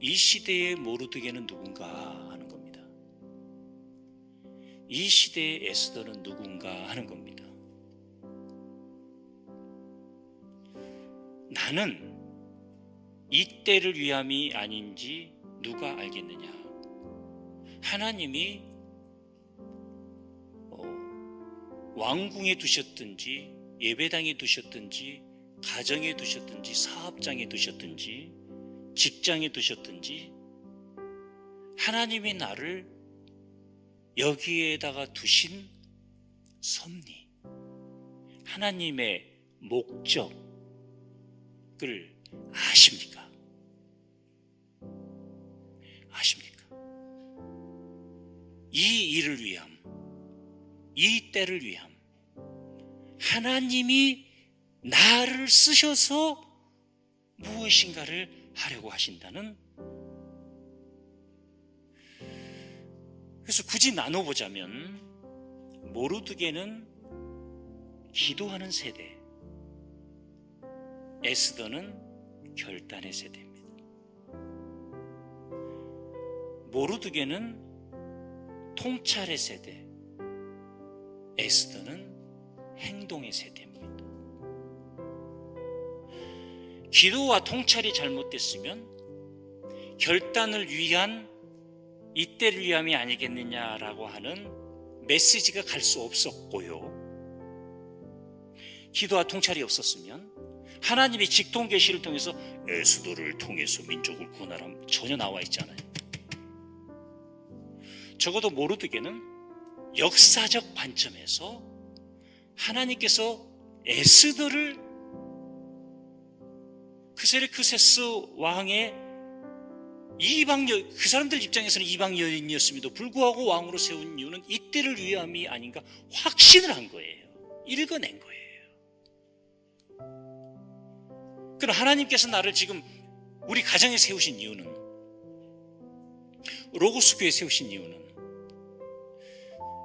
이 시대의 모르드게는 누군가 하는 겁니다. 이 시대의 에스더는 누군가 하는 겁니다. 나는 이 때를 위함이 아닌지 누가 알겠느냐? 하나님이 어, 왕궁에 두셨든지 예배당에 두셨든지 가정에 두셨든지 사업장에 두셨든지 직장에 두셨든지 하나님이 나를 여기에다가 두신 섭리 하나님의 목적을 아십니까? 아십니까? 이 일을 위함, 이 때를 위함, 하나님이 나를 쓰셔서 무엇인가를 하려고 하신다는? 그래서 굳이 나눠보자면 모르드게는 기도하는 세대 에스더는 결단의 세대입니다. 모르드게는 통찰의 세대 에스더는 행동의 세대입니다 기도와 통찰이 잘못됐으면 결단을 위한 이때를 위함이 아니겠느냐라고 하는 메시지가 갈 수 없었고요. 기도와 통찰이 없었으면 하나님이 직통 계시를 통해서 에스도를 통해서 민족을 구원하라 전혀 나와 있잖아요. 적어도 모르드게는 역사적 관점에서 하나님께서 에스더를 크세르크세스 왕의 이방 여, 그 사람들 입장에서는 이방 여인이었음에도 불구하고 왕으로 세운 이유는 이때를 위함이 아닌가 확신을 한 거예요. 읽어낸 거예요. 그럼 하나님께서 나를 지금 우리 가정에 세우신 이유는 로고스 교회 세우신 이유는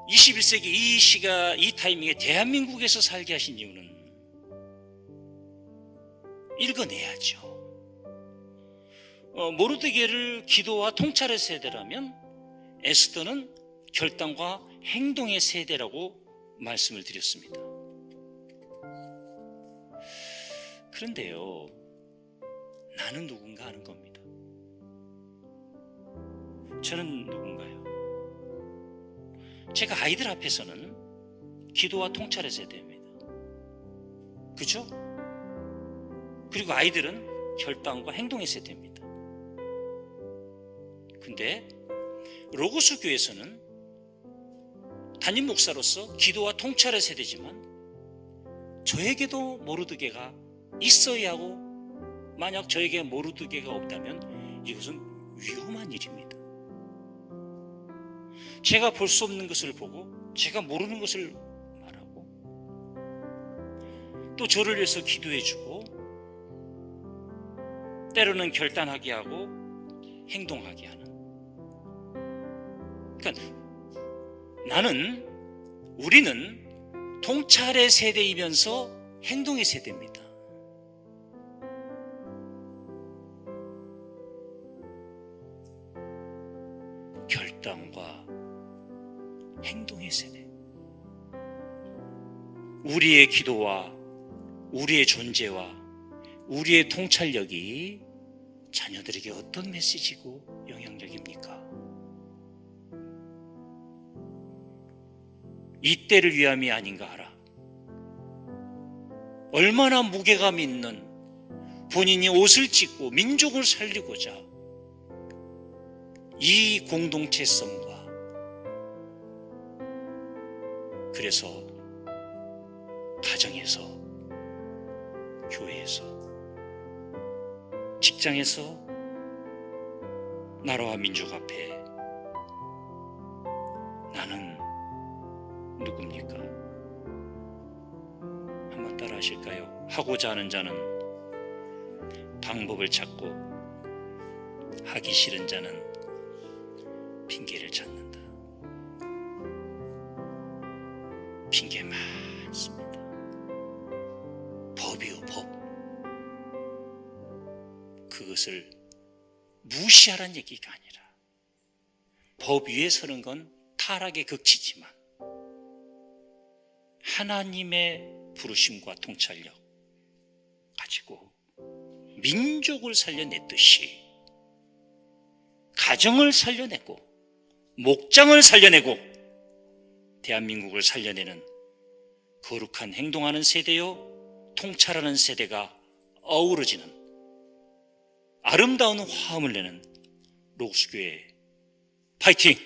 21세기 이 시가 이 타이밍에 대한민국에서 살게 하신 이유는 읽어내야죠. 어, 모르드게를 기도와 통찰의 세대라면 에스더는 결단과 행동의 세대라고 말씀을 드렸습니다. 그런데요, 나는 누군가 하는 겁니다. 저는 누군가요? 제가 아이들 앞에서는 기도와 통찰의 세대입니다. 그죠? 그리고 아이들은 결단과 행동의 세대입니다. 근데 로고스 교회에서는 담임 목사로서 기도와 통찰의 세대지만 저에게도 모르드게가 있어야 하고 만약 저에게 모르드게가 없다면 이것은 위험한 일입니다. 제가 볼 수 없는 것을 보고 제가 모르는 것을 말하고 또 저를 위해서 기도해주고 때로는 결단하게 하고 행동하게 하는 그러니까 나는 우리는 통찰의 세대이면서 행동의 세대입니다. 결단과 행동의 세대. 우리의 기도와 우리의 존재와 우리의 통찰력이 자녀들에게 어떤 메시지고 영향력입니까? 이 때를 위함이 아닌가 하라. 얼마나 무게감 있는 본인이 옷을 찢고 민족을 살리고자 이 공동체성과 그래서 가정에서 교회에서 직장에서 나라와 민족 앞에 나는 누굽니까? 한번 따라 하실까요? 하고자 하는 자는 방법을 찾고 하기 싫은 자는 핑계를 찾는다. 핑계 많 그것을 무시하라는 얘기가 아니라 법 위에 서는 건 타락의 극치지만 하나님의 부르심과 통찰력 가지고 민족을 살려냈듯이 가정을 살려내고 목장을 살려내고 대한민국을 살려내는 거룩한 행동하는 세대요 통찰하는 세대가 어우러지는 아름다운 화음을 내는 로스교회 파이팅!